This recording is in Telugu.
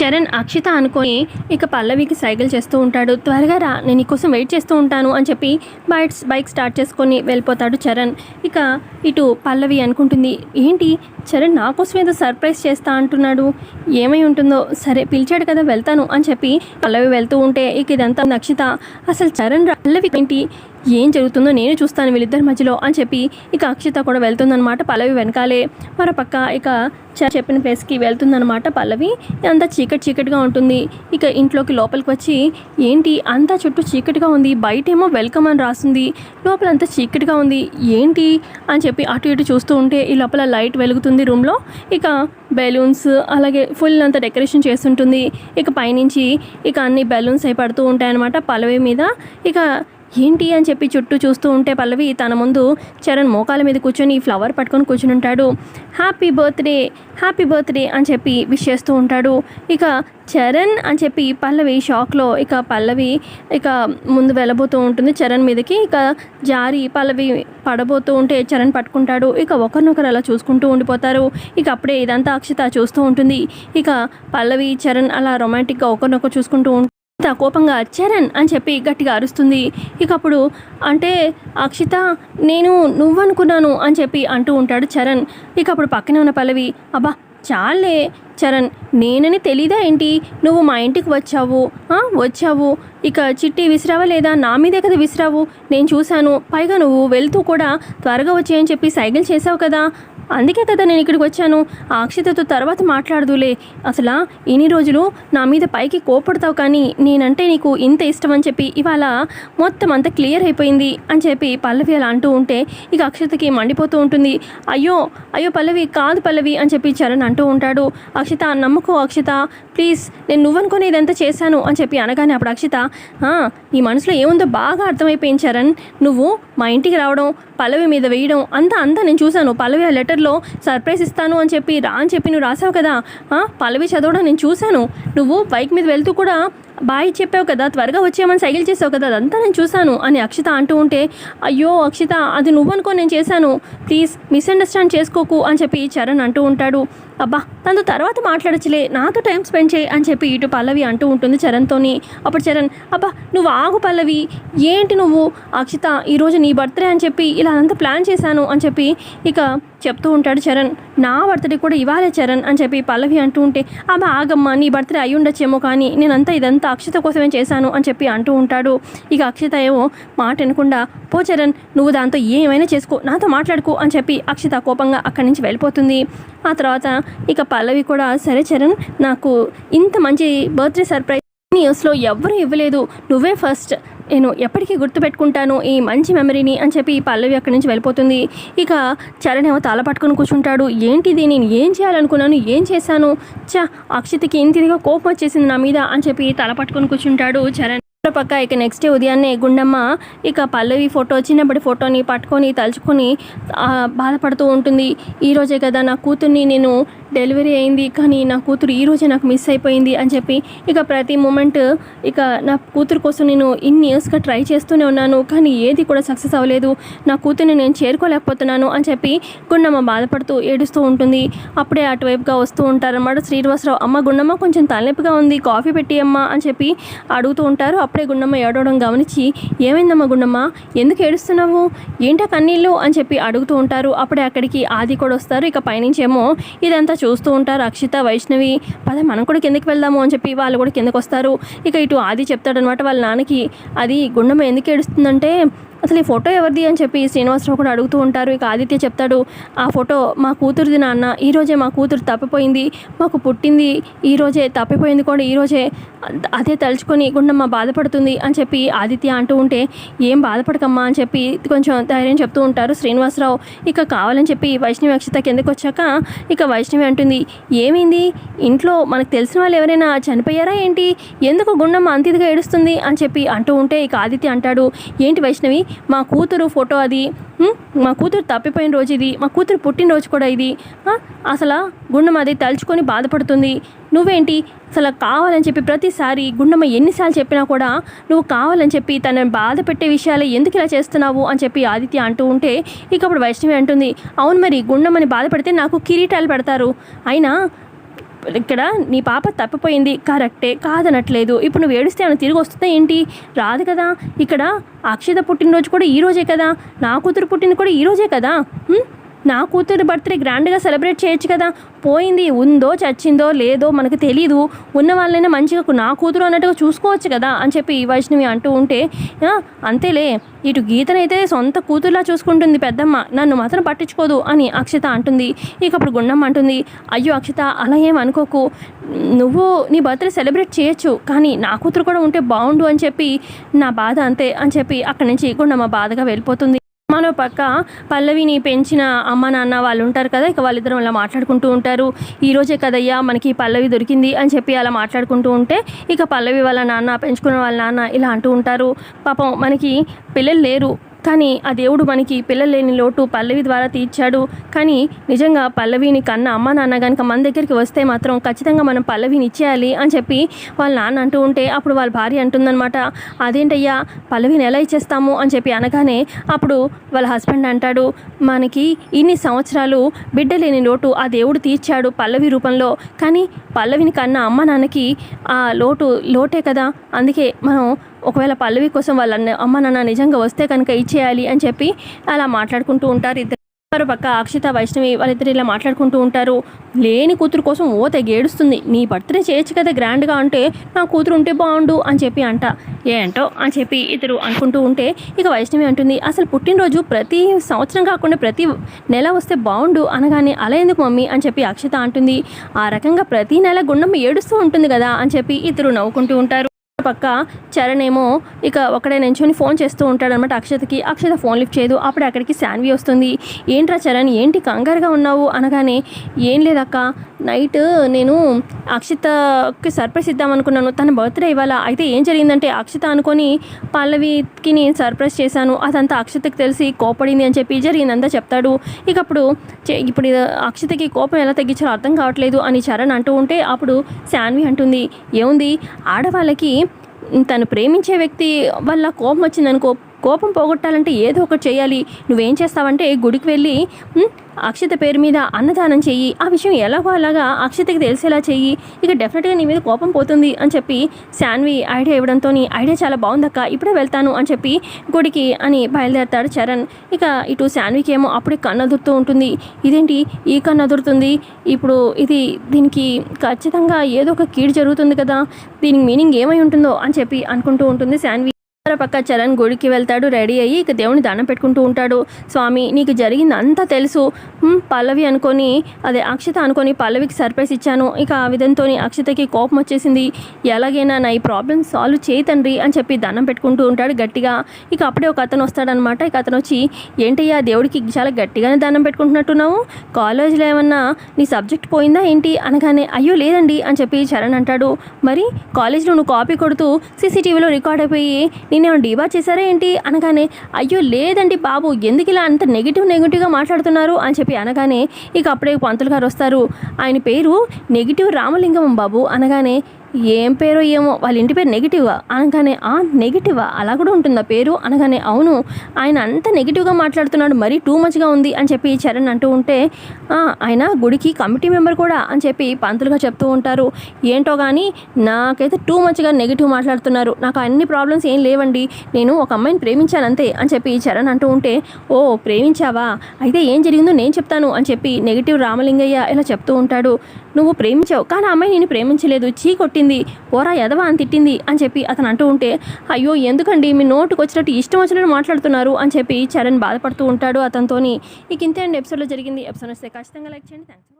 చరణ్ అక్షిత అనుకొని ఇక పల్లవికి సైకిల్ చేస్తూ ఉంటాడు. త్వరగా రా నేను నీకోసం వెయిట్ చేస్తూ ఉంటాను అని చెప్పి బైక్స్ బైక్ స్టార్ట్ చేసుకొని వెళ్ళిపోతాడు చరణ్. ఇక ఇటు పల్లవి అనుకుంటుంది ఏంటి చరణ్ నా కోసం ఏదో సర్ప్రైజ్ చేస్తా అంటున్నాడు. ఏమై ఉంటుందో సరే పిలిచాడు కదా వెళ్తాను అని చెప్పి పల్లవి వెళ్తూ ఉంటే ఇక ఇదంతా అక్షిత అసలు చరణ్ పల్లవి ఏంటి? ఏం జరుగుతుందో నేను చూస్తాను వీళ్ళిద్దరి మధ్యలో అని చెప్పి ఇక అక్షిత కూడా వెళ్తుందనమాట పల్లవి వెనకాలే. మరోపక్క ఇక చ- చెప్పిన ప్లేస్కి వెళ్తుందనమాట పల్లవి. అంతా చీకటి చీకటిగా ఉంటుంది. ఇక ఇంట్లోకి లోపలికి వచ్చి ఏంటి? అంతా చుట్టూ చీకటిగా ఉంది. బయటేమో వెల్కమ్ అని రాస్తుంది లోపల అంతా చీకటిగా ఉంది. ఏంటి? అని చెప్పి అటు ఇటు చూస్తూ ఉంటే ఈ లోపల లైట్ వెలుగుతుంది రూమ్లో. ఇక బెలూన్స్ అలాగే ఫుల్ అంతా డెకరేషన్ చేస్తుంటుంది. ఇక పైనుంచి ఇక అన్ని బెలూన్స్ అయి పడుతూ ఉంటాయి అన్నమాట పల్లవి మీద. ఇక ఏంటి అని చెప్పి చుట్టూ చూస్తూ ఉంటే పల్లవి తన ముందు చరణ్ మోకాల మీద కూర్చొని ఫ్లవర్ పట్టుకొని కూర్చుని ఉంటాడు హ్యాపీ బర్త్డే హ్యాపీ బర్త్డే అని చెప్పి విష్ చేస్తూ ఉంటాడు. ఇక చరణ్ అని చెప్పి పల్లవి షాక్లో ఇక పల్లవి ఇక ముందు వెళ్ళబోతూ ఉంటుంది చరణ్ మీదకి. ఇక జారి పల్లవి పడబోతూ ఉంటే చరణ్ పట్టుకుంటాడు. ఇక ఒకరినొకరు అలా చూసుకుంటూ ఉండిపోతారు. ఇక అప్పుడే ఇదంతా అక్షిత చూస్తూ ఉంటుంది. ఇక పల్లవి చరణ్ అలా రొమాంటిక్గా ఒకరినొకరు చూసుకుంటూ ఉంటే అక్షిత కోపంగా చరణ్ అని చెప్పి గట్టిగా అరుస్తుంది. ఇక అప్పుడు అంటే అక్షిత నేను నువ్వనుకున్నాను అని చెప్పి అంటూ ఉంటాడు చరణ్. ఇక అప్పుడు పక్కనే ఉన్న పల్లవి అబ్బా చాలే చరణ్ నేనని తెలీదా ఏంటి? నువ్వు మా ఇంటికి వచ్చావు వచ్చావు. ఇక చిట్టి విసిరావా లేదా? నా మీదే కదా విసిరావు. నేను చూశాను. పైగా నువ్వు వెళ్తూ కూడా త్వరగా వచ్చేయని చెప్పి సైకిల్ చేసావు కదా. అందుకే కదా నేను ఇక్కడికి వచ్చాను. ఆ అక్షతతో తర్వాత మాట్లాడదులే. అసలు ఇన్ని రోజులు నా మీద పైకి కోపడతావు కానీ నేనంటే నీకు ఇంత ఇష్టం అని చెప్పి ఇవాళ మొత్తం అంతా క్లియర్ అయిపోయింది అని చెప్పి పల్లవి అలా అంటూ ఉంటే ఇక అక్షతకి మండిపోతూ ఉంటుంది. అయ్యో అయ్యో పల్లవి కాదు పల్లవి అని చెప్పి చరణ్ అంటూ ఉంటాడు. అక్షిత నమ్మకో అక్షిత. ప్లీజ్ నేను నువ్వనుకుని ఇదంతా చేశాను అని చెప్పి అనగానే అప్పుడు అక్షిత నీ మనసులో ఏముందో బాగా అర్థమైపోయింది చరణ్. నువ్వు మా ఇంటికి రావడం పల్లవి మీద వేయడం అంతా అంతా నేను చూశాను. పల్లవి ఆ లెటర్ పేపర్లో సర్ప్రైజ్ ఇస్తాను అని చెప్పి రా అని చెప్పి నువ్వు రాసావు కదా పల్లవి చదవడం నేను చూశాను. నువ్వు బైక్ మీద వెళ్తూ కూడా బాయ్ చెప్పావు కదా త్వరగా వచ్చేయమని సైకిల్ చేసావు కదా అదంతా నేను చూశాను అని అక్షిత అంటూ ఉంటే అయ్యో అక్షిత అది నువ్వు అనుకో నేను చేశాను. ప్లీజ్ మిస్అండర్స్టాండ్ చేసుకోకు అని చెప్పి చరణ్ అంటూ ఉంటాడు. అబ్బా తనతో తర్వాత మాట్లాడచ్చులే నాతో టైం స్పెండ్ చేయి అని చెప్పి ఇటు పల్లవి అంటూ ఉంటుంది చరణ్తోని. అప్పుడు చరణ్ అబ్బా నువ్వు ఆగు పల్లవి ఏంటి నువ్వు? అక్షిత ఈరోజు నీ బర్త్డే అని చెప్పి ఇలా అంతా ప్లాన్ చేశాను అని చెప్పి ఇక చెప్తూ ఉంటాడు చరణ్ నా బర్త్డే కూడా ఇవాళే చరణ్ అని చెప్పి పల్లవి అంటూ ఉంటే ఆమె ఆగమ్మా నీ బర్త్డే అయి ఉండొచ్చేమో కానీ నేనంతా ఇదంతా అక్షిత కోసమే చేశాను అని చెప్పి అంటూ ఉంటాడు. ఇక అక్షిత ఏమో మాట వినకుండా పో చరణ్ నువ్వు దాంతో ఏమైనా చేసుకో నాతో మాట్లాడుకో అని చెప్పి అక్షిత కోపంగా అక్కడి నుంచి వెళ్ళిపోతుంది. ఆ తర్వాత ఇక పల్లవి కూడా సరే చరణ్ నాకు ఇంత మంచి బర్త్డే సర్ప్రైజ్ న్యూస్లో ఎవ్వరూ ఇవ్వలేదు నువ్వే ఫస్ట్ నేను ఎప్పటికీ గుర్తుపెట్టుకుంటాను ఈ మంచి మెమరీని అని చెప్పి ఈ పల్లవి అక్కడి నుంచి వెళ్ళిపోతుంది. ఇక చరణ్ ఏమో తల పట్టుకొని కూర్చుంటాడు. ఏంటిది? నేను ఏం చేయాలనుకున్నాను? ఏం చేశాను? చా అక్షితకి ఇంతిదిగా కోపం వచ్చేసింది నా మీద అని చెప్పి తల పట్టుకొని కూర్చుంటాడు చరణ్. పక్క ఇక నెక్స్ట్ డే ఉదయాన్నే గుండమ్మ ఇక పల్లవి ఫోటో చిన్నప్పటి ఫోటోని పట్టుకొని తలుచుకొని బాధపడుతూ ఉంటుంది. ఈ రోజే కదా నా కూతుర్ని నేను డెలివరీ అయింది కానీ నా కూతురు ఈ రోజే నాకు మిస్ అయిపోయింది అని చెప్పి ఇక ప్రతి మూమెంట్ ఇక నా కూతురు కోసం నేను ఇన్ని ఇయర్స్గా ట్రై చేస్తూనే ఉన్నాను కానీ ఏది కూడా సక్సెస్ అవ్వలేదు. నా కూతుర్ని నేను చేరుకోలేకపోతున్నాను అని చెప్పి గుండమ్మ బాధపడుతూ ఏడుస్తూ ఉంటుంది. అప్పుడే అటువైపుగా వస్తూ ఉంటారన్నమాట శ్రీనివాసరావు. అమ్మ గుండమ్మ కొంచెం తలనొప్పిగా ఉంది కాఫీ పెట్టి అమ్మ అని చెప్పి అడుగుతూ ఉంటారు. అప్పుడే గుండమ్మ ఏడవడం గమనించి ఏమైందమ్మా గుండమ్మ? ఎందుకు ఏడుస్తున్నావు? ఏంటా కన్నీళ్ళు? అని చెప్పి అడుగుతూ ఉంటారు. అప్పుడే అక్కడికి ఆది కూడా వస్తారు. ఇక పైనుంచేమో ఇదంతా చూస్తూ ఉంటారు అక్షిత వైష్ణవి. పద మనం కూడా కిందకి వెళ్దాము అని చెప్పి వాళ్ళు కూడా కిందకు వస్తారు ఇక ఇటు ఆది చెప్తాడనమాట వాళ్ళ నాన్నకి అది గుండమ్మ ఎందుకు ఏడుస్తుందంటే అసలు ఈ ఫోటో ఎవరిది అని చెప్పి శ్రీనివాసరావు కూడా అడుగుతూ ఉంటారు. ఇక ఆదిత్య చెప్తాడు ఆ ఫోటో మా కూతురుది నాన్న. ఈరోజే మా కూతురు తప్పిపోయింది. మాకు పుట్టింది. ఈరోజే తప్పిపోయింది కూడా. ఈరోజే అదే తలుచుకొని గుండమ్మ బాధపడుతుంది అని చెప్పి ఆదిత్య అంటూ ఉంటే ఏం బాధపడకమ్మా అని చెప్పి కొంచెం ధైర్యం చెప్తూ ఉంటారు శ్రీనివాసరావు. ఇక కావాలని చెప్పి వైష్ణవి అక్షిత కిందకి వచ్చాక ఇక వైష్ణవి అంటుంది ఏమైంది? ఇంట్లో మనకు తెలిసిన వాళ్ళు ఎవరైనా చనిపోయారా ఏంటి? ఎందుకు గుండమ్మ అంతిదిగా ఏడుస్తుంది? అని చెప్పి అంటూ ఉంటే ఇక ఆదిత్య అంటాడు ఏంటి వైష్ణవి? మా కూతురు ఫోటో అది మా కూతురు తప్పిపోయిన రోజు ఇది మా కూతురు పుట్టినరోజు కూడా ఇది. అసలు గుండమ్మ అది తలుచుకొని బాధపడుతుంది. నువ్వేంటి? అసలు కావాలని చెప్పి ప్రతిసారి గుండమ్మ ఎన్నిసార్లు చెప్పినా కూడా నువ్వు కావాలని చెప్పి తనని బాధ పెట్టే విషయాలు ఎందుకు ఇలా చేస్తున్నావు అని చెప్పి ఆదిత్య అంటూ ఉంటే ఇక అప్పుడు వైష్ణవి అంటుంది అవును మరి గుండమ్మని బాధపడితే నాకు కిరీటాలు పెడతారు. అయినా ఇక్కడ నీ పాప తప్పిపోయింది. కరెక్టే కాదనట్లేదు. ఇప్పుడు నువ్వు ఏడిస్తే ఏమైనా తిరిగి వస్తుందా ఏంటి? రాదు కదా. ఇక్కడ అక్షిత పుట్టినరోజు కూడా ఈరోజే కదా. నా కూతురు పుట్టింది కూడా ఈరోజే కదా. నా కూతురు బర్త్డే గ్రాండ్గా సెలబ్రేట్ చేయొచ్చు కదా. పోయింది ఉందో చచ్చిందో లేదో మనకు తెలీదు. ఉన్న వాళ్ళైనా మంచిగా నా కూతురు అన్నట్టుగా చూసుకోవచ్చు కదా అని చెప్పి వైష్ణవి అంటూ ఉంటే అంతేలే. ఇటు గీతనైతే సొంత కూతురులా చూసుకుంటుంది పెద్దమ్మ. నన్ను మాత్రం పట్టించుకోదు అని అక్షత అంటుంది. ఇక అప్పుడు గుండమ్మ అంటుంది అయ్యో అక్షత అలా ఏం అనుకోకు. నువ్వు నీ బర్త్డే సెలబ్రేట్ చేయొచ్చు కానీ నా కూతురు కూడా ఉంటే బాగుండు అని చెప్పి నా బాధ అంతే అని చెప్పి అక్కడి నుంచి గుండమ్మ బాధగా వెళ్ళిపోతుంది. మరో పక్క పల్లవిని పెంచిన అమ్మ నాన్న వాళ్ళు ఉంటారు కదా ఇక వాళ్ళిద్దరం అలా మాట్లాడుకుంటూ ఉంటారు. ఈ రోజే కదయ్యా మనకి పల్లవి దొరికింది అని చెప్పి అలా మాట్లాడుకుంటూ ఉంటే ఇక పల్లవి వాళ్ళ నాన్న పెంచుకున్న వాళ్ళ నాన్న ఇలా అంటూ ఉంటారు. పాపం మనకి పిల్లలు లేరు. కానీ ఆ దేవుడు మనకి పిల్లలు లేని లోటు పల్లవి ద్వారా తీర్చాడు. కానీ నిజంగా పల్లవిని కన్న అమ్మ నాన్న కనుక మన దగ్గరికి వస్తే మాత్రం ఖచ్చితంగా మనం పల్లవిని ఇచ్చేయాలి అని చెప్పి వాళ్ళ నాన్న అంటూ ఉంటే అప్పుడు వాళ్ళ భార్య అంటుందన్నమాట. అదేంటయ్యా? పల్లవిని ఎలా ఇచ్చేస్తాము? అని చెప్పి అనగానే అప్పుడు వాళ్ళ హస్బెండ్ అంటాడు మనకి ఇన్ని సంవత్సరాలు బిడ్డ లేని లోటు ఆ దేవుడు తీర్చాడు పల్లవి రూపంలో. కానీ పల్లవిని కన్న అమ్మ నాన్నకి ఆ లోటు లోటే కదా. అందుకే మనం ఒకవేళ పల్లవి కోసం వాళ్ళన్న అమ్మ నాన్న నిజంగా వస్తే కనుక ఇచ్చేయాలి అని చెప్పి అలా మాట్లాడుకుంటూ ఉంటారు. ఇద్దరు మరో పక్క అక్షిత వైష్ణవి వాళ్ళిద్దరు ఇలా మాట్లాడుకుంటూ ఉంటారు. లేని కూతురు కోసం ఓ తెగేడుస్తుంది నీ బర్త్డే చేయొచ్చు కదా గ్రాండ్గా అంటే నా కూతురు ఉంటే బాగుండు అని చెప్పి అంట. ఏంటో అని చెప్పి ఇద్దరు అనుకుంటూ ఉంటే ఇక వైష్ణవి అంటుంది అసలు పుట్టినరోజు ప్రతి సంవత్సరం కాకుండా ప్రతి నెల వస్తే బాగుండు అనగానే అలా ఎందుకు మమ్మీ అని చెప్పి అక్షిత అంటుంది. ఆ రకంగా ప్రతి నెల గుండమ్మ ఏడుస్తూ ఉంటుంది కదా అని చెప్పి ఇద్దరు నవ్వుకుంటూ ఉంటారు. పక్క చరణ్ ఏమో ఇక ఒకడే నించుని ఫోన్ చేస్తూ ఉంటాడనమాట అక్షతకి. అక్షత ఫోన్ లిఫ్ట్ చేయదు. అప్పుడు అక్కడికి శాన్వి వస్తుంది. ఏంట్రా చరణ్ ఏంటి కంగారుగా ఉన్నావు? అనగానే ఏం లేదక్క. నైట్ నేను అక్షతకి సర్ప్రైజ్ ఇద్దాం అనుకున్నాను తన బర్త్డే ఇవ్వాలా అయితే ఏం జరిగిందంటే అక్షత అనుకొని పల్లవికి నేను సర్ప్రైజ్ చేశాను. అదంతా అక్షతకి తెలిసి కోపడింది అని చెప్పి జరిగిందంతా చెప్తాడు. ఇక అప్పుడు చే- ఇప్పుడు అక్షతకి కోపం ఎలా తగ్గించాలో అర్థం కావట్లేదు అని చరణ్ అంటూ ఉంటే అప్పుడు శాన్వి అంటుంది. ఏముంది? ఆడవాళ్ళకి తను ప్రేమించే వ్యక్తి వల్ల కోపం వచ్చిందనుకో కోపం పోగొట్టాలంటే ఏదో ఒకటి చేయాలి. నువ్వేం చేస్తావంటే గుడికి వెళ్ళి అక్షిత అక్షత పేరు మీద అన్నదానం చెయ్యి. ఆ విషయం ఎలాగో అలాగా అక్షతకి తెలిసేలా చెయ్యి. ఇక డెఫినెట్గా నీ మీద కోపం పోతుంది అని చెప్పి శాన్వి ఐడియా ఇవ్వడంతో ఐడియా చాలా బాగుందక్క ఇప్పుడే వెళ్తాను అని చెప్పి గుడికి అని బయలుదేరతాడు చరణ్. ఇక ఇటు శాన్వికి ఏమో అప్పుడే కన్ను అదురుతూ ఉంటుంది. ఇదేంటి? ఈ కన్ను అదురుతుంది? ఇప్పుడు ఇది దీనికి ఖచ్చితంగా ఏదో ఒక కీడు జరుగుతుంది కదా. దీనికి మీనింగ్ ఏమై ఉంటుందో అని చెప్పి అనుకుంటూ ఉంటుంది శాన్వి. పక్క చరణ్ గుడికి వెళ్తాడు రెడీ అయ్యి ఇక దేవుని దండం పెట్టుకుంటూ ఉంటాడు. స్వామి నీకు జరిగింది అంతా తెలుసు పల్లవి అనుకొని అదే అక్షత అనుకొని పల్లవికి సర్ప్రైజ్ ఇచ్చాను. ఇక ఆ విధంతో అక్షతకి కోపం వచ్చేసింది. ఎలాగైనా నా ఈ ప్రాబ్లమ్ సాల్వ్ చేయతండ్రి అని చెప్పి దండం పెట్టుకుంటూ ఉంటాడు గట్టిగా. ఇక అప్పుడే ఒక అతను వస్తాడనమాట ఇక అతను వచ్చి ఏంటయ్యా దేవుడికి చాలా గట్టిగానే దండం పెట్టుకుంటున్నట్టున్నావు? కాలేజీలో ఏమన్నా నీ సబ్జెక్ట్ పోయిందా ఏంటి? అనగానే అయ్యో లేదండి అని చెప్పి చరణ్ అంటాడు. మరి కాలేజీలో నువ్వు కాపీ కొడుతూ సీసీటీవీలో రికార్డ్ అయిపోయి నేనేమో డీబా చేశారా ఏంటి? అనగానే అయ్యో లేదండి బాబు ఎందుకు ఇలా అంత నెగిటివ్ నెగిటివ్గా మాట్లాడుతున్నారు? అని చెప్పి అనగానే ఇక అప్పుడే పంతులు గారు వస్తారు. ఆయన పేరు నెగిటివ్ రామలింగం బాబు. అనగానే ఏం పేరో ఏమో వాళ్ళ ఇంటి పేరు నెగిటివా అనగానే ఆ నెగిటివా అలా కూడా ఉంటుందా పేరు? అనగానే అవును ఆయన అంత నెగిటివ్గా మాట్లాడుతున్నాడు మరీ టూ మచ్గా ఉంది అని చెప్పి చరణ్ అంటూ ఉంటే "ఆ, ఆయన గుడికి కమిటీ మెంబర్ కూడా అని చెప్పి పంతులుగా చెప్తూ ఉంటారు. ఏంటో కానీ నాకైతే టూ మచ్గా నెగిటివ్ మాట్లాడుతున్నారు. నాకు అన్ని ప్రాబ్లమ్స్ ఏం లేవండి. నేను ఒక అమ్మాయిని ప్రేమించాను అంతే అని చెప్పి చరణ్ అంటూ ఉంటే ఓ ప్రేమించావా? అయితే ఏం జరిగిందో నేను చెప్తాను అని చెప్పి నెగిటివ్ రామలింగయ్య ఇలా చెప్తూ ఉంటాడు. నువ్వు ప్రేమించావు? కానీ ఆ అమ్మాయి నేను ప్రేమించలేదు. చీ తిట్టింది. ఓరా ఎదవా అని తిట్టింది అని చెప్పి అతను అంటూ ఉంటే అయ్యో ఎందుకండి? మీ నోటుకు వచ్చినట్టు ఇష్టం వచ్చినట్టు మాట్లాడుతున్నారు అని చెప్పి చరణ్ బాధపడుతూ ఉంటాడు అతనితోని. ఇక ఇంతే అండి ఎపిసోడ్లో జరిగింది. ఎపిసోడ్ వస్తే ఖచ్చితంగా లైక్ చేయండి. థ్యాంక్స్